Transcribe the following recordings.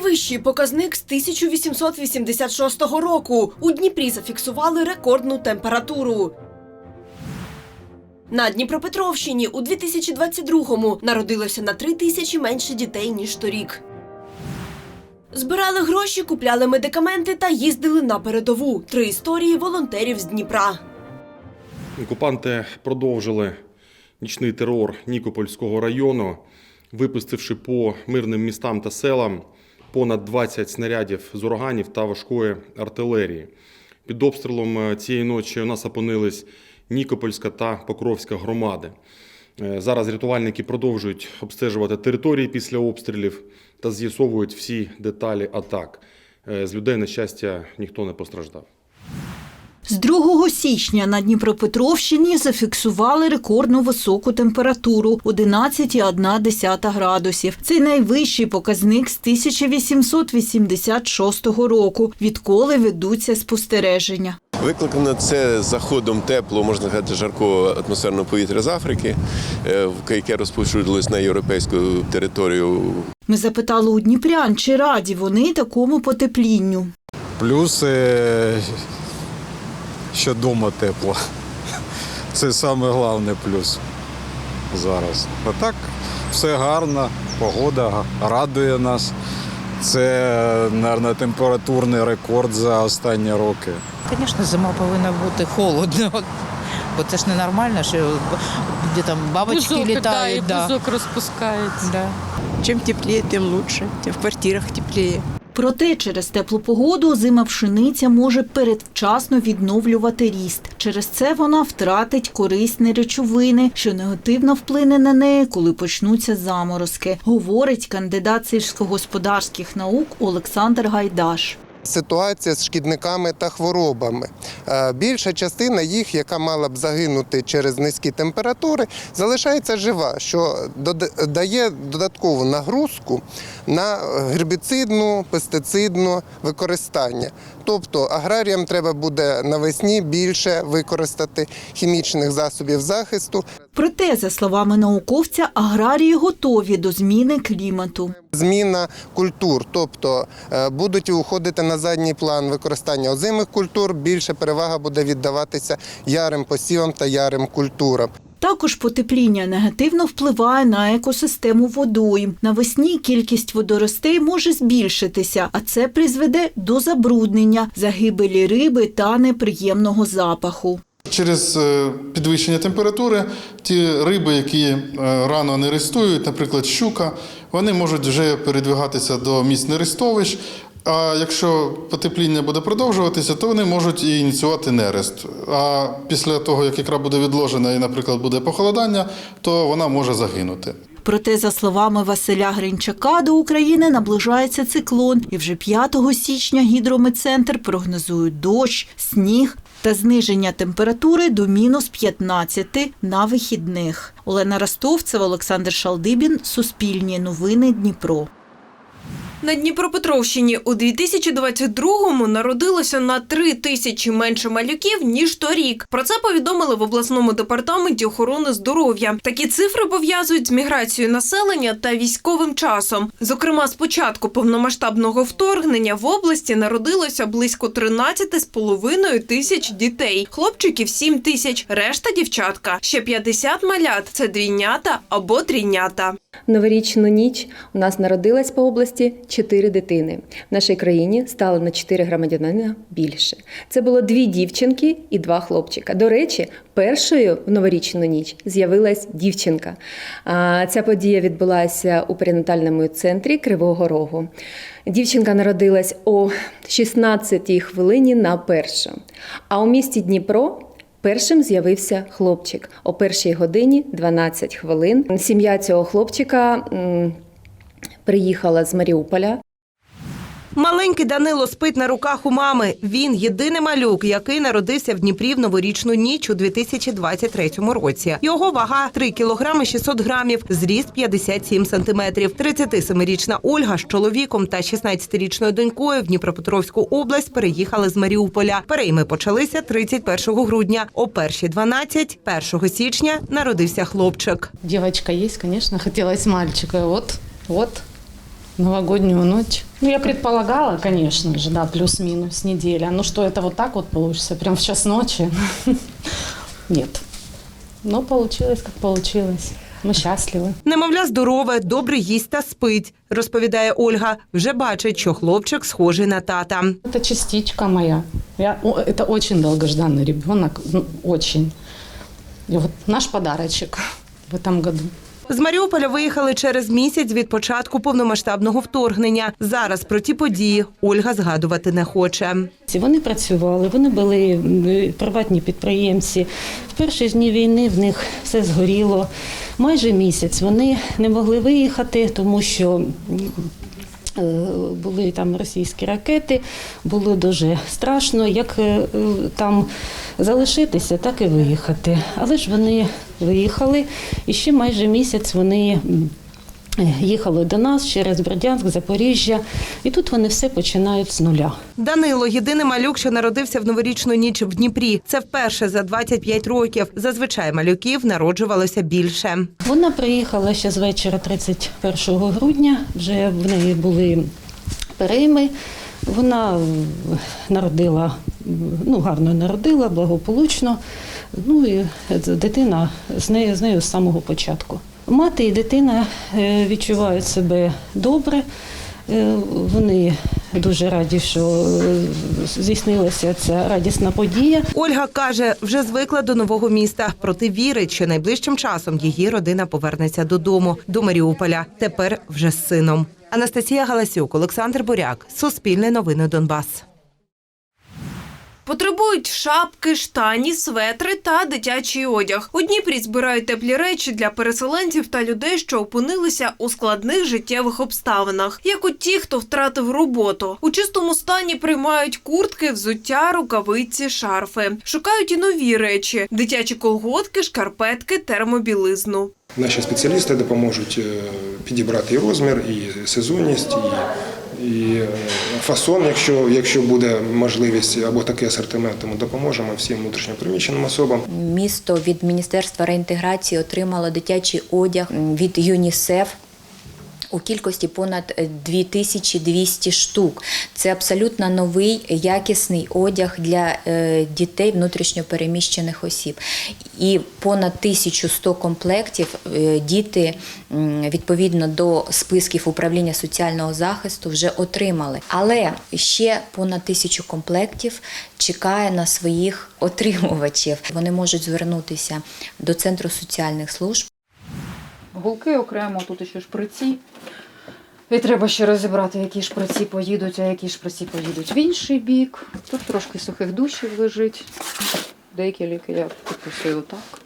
найвищий показник з 1886 року. У Дніпрі зафіксували рекордну температуру. На Дніпропетровщині у 2022-му народилося на 3 тисячі менше дітей, ніж торік. Збирали гроші, купляли медикаменти та їздили на передову. Три історії волонтерів з Дніпра. Окупанти продовжили нічний терор Нікопольського району, випустивши по мирним містам та селам понад 20 снарядів з ураганів та важкої артилерії. Під обстрілом е, цієї ночі у нас опинились Нікопольська та Покровська громади. Е, Зараз рятувальники продовжують обстежувати території після обстрілів та з'ясовують всі деталі атак. Е, З людей, на щастя, ніхто не постраждав. З 2 січня на Дніпропетровщині зафіксували рекордну високу температуру 11,1 градусів. Це найвищий показник з 1886 року, відколи ведуться спостереження. Викликано це заходом теплого, можна сказати, жаркого атмосферного повітря з Африки, е, яке розповсюдилось на європейську територію. Ми запитали у дніпрян, чи раді вони такому потеплінню. Плюс, е, що вдома тепло. Це саме головне плюс зараз. А так все гарно, погода радує нас. Це, мабуть, температурний рекорд за останні роки. Звісно, зима повинна бути холодно. Бо це ж ненормально, що де там бабочки Бузок, да, і літають. Да, бузок розпускається. да. Чем теплее, тем лучше. Тем в квартирах теплее. Проте через теплу погоду зима пшениця може передвчасно відновлювати ріст. Через це вона втратить корисні речовини, що негативно вплине на неї, коли почнуться заморозки, говорить кандидат сільськогосподарських наук Олександр Гайдаш. Ситуація з шкідниками та хворобами. Е, Більша частина їх, яка мала б загинути через низькі температури, залишається жива, що дає додаткову нагрузку на гербіцидну, пестицидну використання. Тобто аграріям треба буде навесні більше використати хімічних засобів захисту. Проте, за словами науковця, аграрії готові до зміни клімату. Зміна культур, тобто е, будуть уходити на задній план використання озимих культур, більше перевага буде віддаватися ярим посівам та ярим культурам. Також потепління негативно впливає на екосистему водойм. Навесні кількість водоростей може збільшитися, а це призведе до забруднення, загибелі риби та неприємного запаху. Через е, підвищення температури ті риби, які е, рано не рестують, наприклад, щука, вони можуть вже передвигатися до місць нерестовищ. А якщо потепління буде продовжуватися, то вони можуть і ініціювати нерест. А після того, як ікра буде відложена і, наприклад, буде похолодання, то вона може загинути. Проте, за словами Василя Гринчака, до України наближається циклон, і вже 5 січня гідрометцентр прогнозує дощ, сніг та зниження температури до мінус 15 на вихідних. Олена Ростовцева, Олександр Шалдибін, Суспільні новини Дніпро. На Дніпропетровщині у 2022-му народилося на 3 тисячі менше малюків, ніж торік. Про це повідомили в обласному департаменті охорони здоров'я. Такі цифри пов'язують з міграцією населення та військовим часом. Зокрема, з початку повномасштабного вторгнення в області народилося близько 13,5 тисяч дітей. Хлопчиків 7 тисяч, решта дівчатка. Ще 50 малят – це двійнята або трійнята. Новорічну ніч у нас народилось по області 4 дитини. В нашій країні стало на 4 громадянина більше. Це було дві дівчинки і два хлопчика. До речі, першою в новорічну ніч з'явилась дівчинка. Ця подія відбулася у перинатальному центрі Кривого Рогу. Дівчинка народилась о 16-й хвилині на першу. А у місті Дніпро Першим з'явився хлопчик о першій годині 12 хвилин. Сім'я цього хлопчика приїхала з Маріуполя. Маленький Данило спить на руках у мами. Він єдиний малюк, який народився в Дніпрі в новорічну ніч у 2023 році. Його вага 3 кілограми 600 грамів, зріст 57 сантиметрів. 37-річна Ольга з чоловіком та 16-річною донькою в Дніпропетровську область переїхали з Маріуполя. Перейми почалися 31 грудня. О першій 12 1 січня народився хлопчик. Девочка есть, конечно, хотелось мальчика. Вот, вот, новогоднюю ночь. Ну, я предполагала, конечно же, да, плюс-минус неделя. Ну, что это вот так вот получится, прям в час ночи? Нет. Но получилось, как получилось. Мы счастливы. Немовля здорове, добре їсть та спить, розповідає Ольга. Вже бачить, що хлопчик схожий на тата. Это частичка моя. Я, о, это очень долгожданный ребенок, ну, очень. И вот наш подарочек в этом году. З Маріуполя виїхали через місяць від початку повномасштабного вторгнення. Зараз про ті події Ольга згадувати не хоче. Вони працювали, вони були приватні підприємці. В перші дні війни в них все згоріло. Майже місяць вони не могли виїхати, тому що е, були там російські ракети, було дуже страшно, як е, е, там залишитися, так і виїхати. Але ж вони виїхали, і ще майже місяць вони. Е, Їхали до нас через Бердянськ, Запоріжжя, і тут вони все починають з нуля. Данило єдиний малюк, що народився в новорічну ніч в Дніпрі. Це вперше за 25 років. Зазвичай малюків народжувалося більше. Вона приїхала ще з вечора 31 грудня. Вже в неї були перейми. Вона народила, ну гарно народила, благополучно. Ну і дитина з нею, з нею з самого початку. Мати і дитина е, відчувають себе добре. Е, Вони дуже раді, що е, здійснилася ця радісна подія. Ольга каже, вже звикла до нового міста, проте вірить, що найближчим часом її родина повернеться додому, до Маріуполя. Тепер вже з сином. Анастасія Галасюк, Олександр Буряк, Суспільне новини Донбас. Потребують шапки, штані, светри та дитячий одяг. У Дніпрі збирають теплі речі для переселенців та людей, що опинилися у складних життєвих обставинах, як от ті, хто втратив роботу. У чистому стані приймають куртки, взуття, рукавиці, шарфи. Шукають і нові речі: дитячі колготки, шкарпетки, термобілизну. Наші спеціалісти допоможуть е, підібрати і розмір, і сезонність, і, і е, фасон, якщо, якщо буде можливість або такий асортимент, ми допоможемо всім внутрішньопереміщеним особам. Місто від Міністерства реінтеграції отримало дитячий одяг від ЮНІСЕФ. У кількості понад 2200 штук. Це абсолютно новий якісний одяг для е, дітей внутрішньопереміщених осіб. І понад 1100 комплектів е, діти відповідно до списків управління соціального захисту вже отримали. Але ще понад тисячу комплектів чекає на своїх отримувачів. Вони можуть звернутися до центру соціальних служб. Гулки окремо, тут ще шприці. І треба ще розібрати, які шприці поїдуть, а які шприці поїдуть в інший бік. Тут трошки сухих душів лежить. Деякі ліки я підписую так.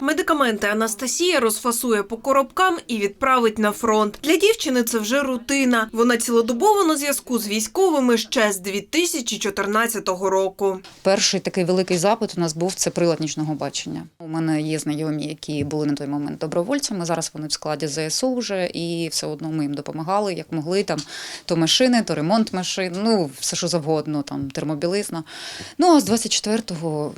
Медикаменти Анастасія розфасує по коробкам і відправить на фронт. Для дівчини це вже рутина. Вона цілодобово на зв'язку з військовими ще з 2014 року. Перший такий великий запит у нас був це прилад нічного бачення. У мене є знайомі, які були на той момент добровольцями. Зараз вони в складі ЗСУ вже, і все одно ми їм допомагали, як могли. Там то машини, то ремонт машин, ну все що завгодно, там термобілизна. Ну а з 24-го,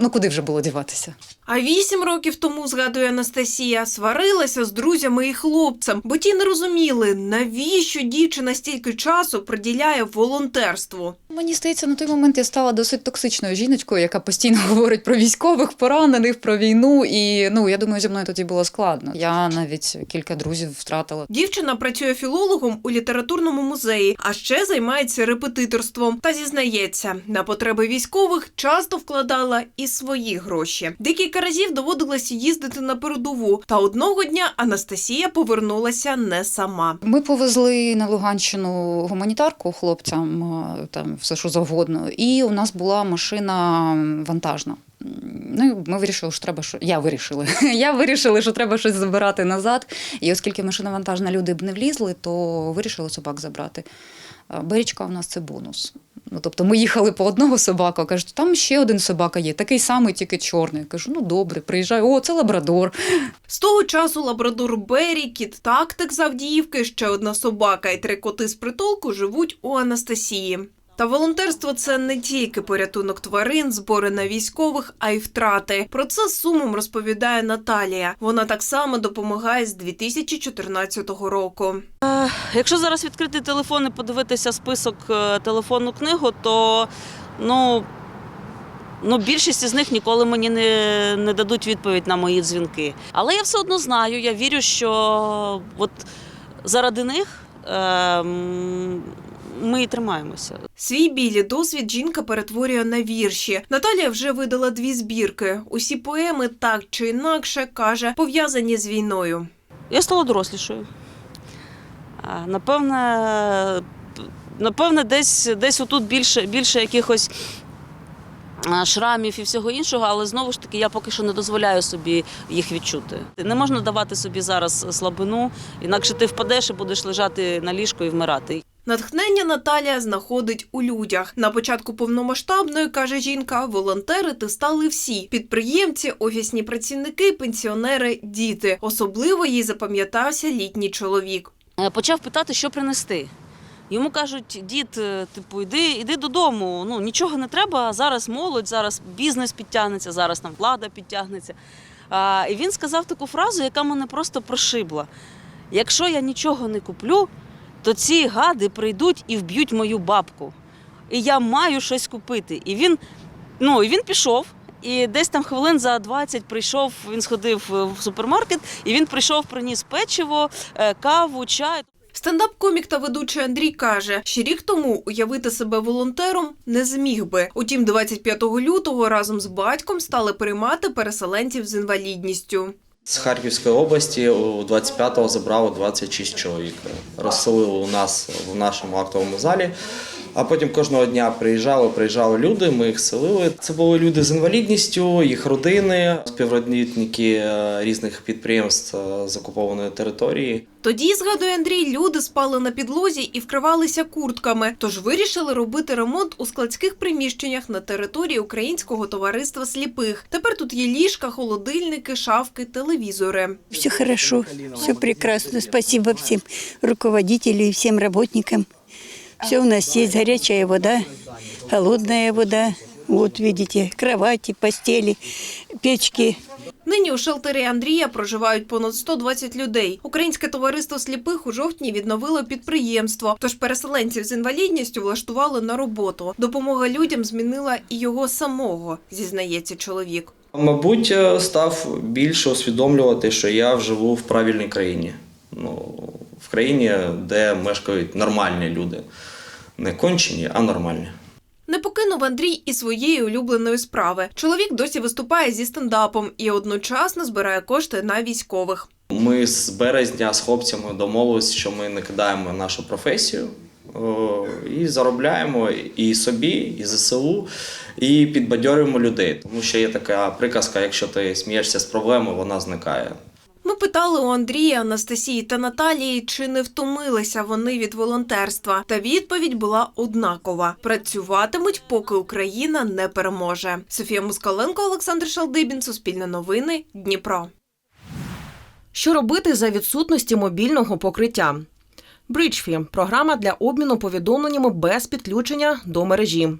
ну куди вже було діватися? А вісім років тому, згадує Анастасія, сварилася з друзями і хлопцем, бо ті не розуміли, навіщо дівчина стільки часу приділяє волонтерству. Мені здається, на той момент я стала досить токсичною жіночкою, яка постійно говорить про військових, поранених, про війну. І ну я думаю, зі мною тоді було складно. Я навіть кілька друзів втратила. Дівчина працює філологом у літературному музеї, а ще займається репетиторством. Та зізнається, на потреби військових часто вкладала і свої гроші. Декілька разів доводилося їздити на передову. Та одного дня Анастасія повернулася не сама. Ми повезли на Луганщину гуманітарку хлопцям, е, там все що завгодно. І у нас була машина вантажна. Ну, ми вирішили, що треба що. Я вирішила. Я вирішила, що треба щось забирати назад. І оскільки машина вантажна, люди б не влізли, то вирішили собак забрати. Берічка у нас це бонус. Ну, тобто ми їхали по одного собаку, кажуть, там ще один собака є, такий самий, тільки чорний. Кажу, ну добре, приїжджаю, о, це лабрадор. З того часу лабрадор Бері, кіт Тактик з Авдіївки, ще одна собака і три коти з притулку живуть у Анастасії. Та волонтерство це не тільки порятунок тварин, збори на військових, а й втрати. Про це з сумом розповідає Наталія. Вона так само допомагає з 2014 року. Якщо зараз відкрити телефон і подивитися список е, телефонну книгу, то ну, ну, більшість із них ніколи мені не, не дадуть відповідь на мої дзвінки. Але я все одно знаю, я вірю, що от заради них е, ми і тримаємося. Свій білі досвід жінка перетворює на вірші. Наталія вже видала дві збірки. Усі поеми так чи інакше каже, пов'язані з війною. Я стала дорослішою. Напевне, напевне, десь, десь отут більше, більше якихось шрамів і всього іншого, але знову ж таки я поки що не дозволяю собі їх відчути. Не можна давати собі зараз слабину, інакше ти впадеш і будеш лежати на ліжку і вмирати. Натхнення Наталія знаходить у людях. На початку повномасштабної, каже жінка, волонтерити стали всі: підприємці, офісні працівники, пенсіонери, діти. Особливо їй запам'ятався літній чоловік. Е, Почав питати, що принести. Йому кажуть, дід, е, типу, йди, йди додому. Ну нічого не треба. Зараз молодь, зараз бізнес підтягнеться, зараз там влада підтягнеться. А, і він сказав таку фразу, яка мене просто прошибла: якщо я нічого не куплю, то ці гади прийдуть і вб'ють мою бабку. І я маю щось купити. І він, ну, він пішов. І десь там хвилин за 20 прийшов, він сходив е, в супермаркет, і він прийшов, приніс печиво, е, каву, чай. Стендап-комік та ведучий Андрій каже, ще рік тому уявити себе волонтером не зміг би. Утім, 25 лютого разом з батьком стали приймати переселенців з інвалідністю. З Харківської області у 25-го забрало 26 чоловік. Розселили у нас в нашому актовому залі. А потім кожного дня приїжджали, приїжджали люди, ми їх селили. Це були люди з інвалідністю, їх родини, співробітники е, різних підприємств е, з окупованої території. Тоді, згадує Андрій, люди спали на підлозі і вкривалися куртками, тож вирішили робити ремонт у складських приміщеннях на території Українського товариства сліпих. Тепер тут є ліжка, холодильники, шафки, телевізори. Все хорошо, все прекрасно. Спасибо всем руководителям и всем работникам. Все у нас есть горячая вода, холодная вода. Вот видите, кровати, постели, печки. Нині у шелтері Андрія проживають понад 120 людей. Українське товариство сліпих у жовтні відновило підприємство. Тож переселенців з інвалідністю влаштували на роботу. Допомога людям змінила і його самого, зізнається чоловік. Мабуть, е, став більше усвідомлювати, що я живу в правильній країні. Ну, в країні, де мешкають нормальні люди. Не кончені, а нормальні. Не покинув Андрій і своєї улюбленої справи. Чоловік досі виступає зі стендапом і одночасно збирає кошти на військових. Ми з березня з хлопцями домовилися, що ми не кидаємо нашу професію о, і заробляємо і собі, і ЗСУ, і підбадьорюємо людей. Тому що є така приказка: якщо ти смієшся з проблеми, вона зникає. Ми питали у Андрія, Анастасії та Наталії, чи не втомилися вони від волонтерства. Та відповідь була однакова: працюватимуть, поки Україна не переможе. Софія Москаленко, Олександр Шалдибін, Суспільне новини, Дніпро. Що робити за відсутності мобільного покриття? Бриджфі програма для обміну повідомленнями без підключення до мережі.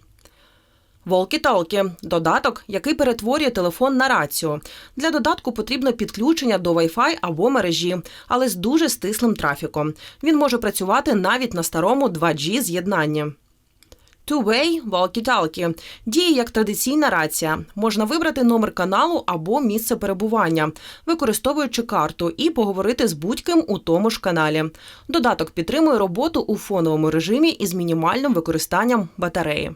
Волкі-талкі – додаток, який перетворює телефон на рацію. Для додатку потрібно підключення до Wi-Fi або мережі, але з дуже стислим трафіком. Він може працювати навіть на старому 2G з'єднанні. Two-way walkie-talkie діє як традиційна рація. Можна вибрати номер каналу або місце перебування, використовуючи карту, і поговорити з будь-ким у тому ж каналі. Додаток підтримує роботу у фоновому режимі із мінімальним використанням батареї.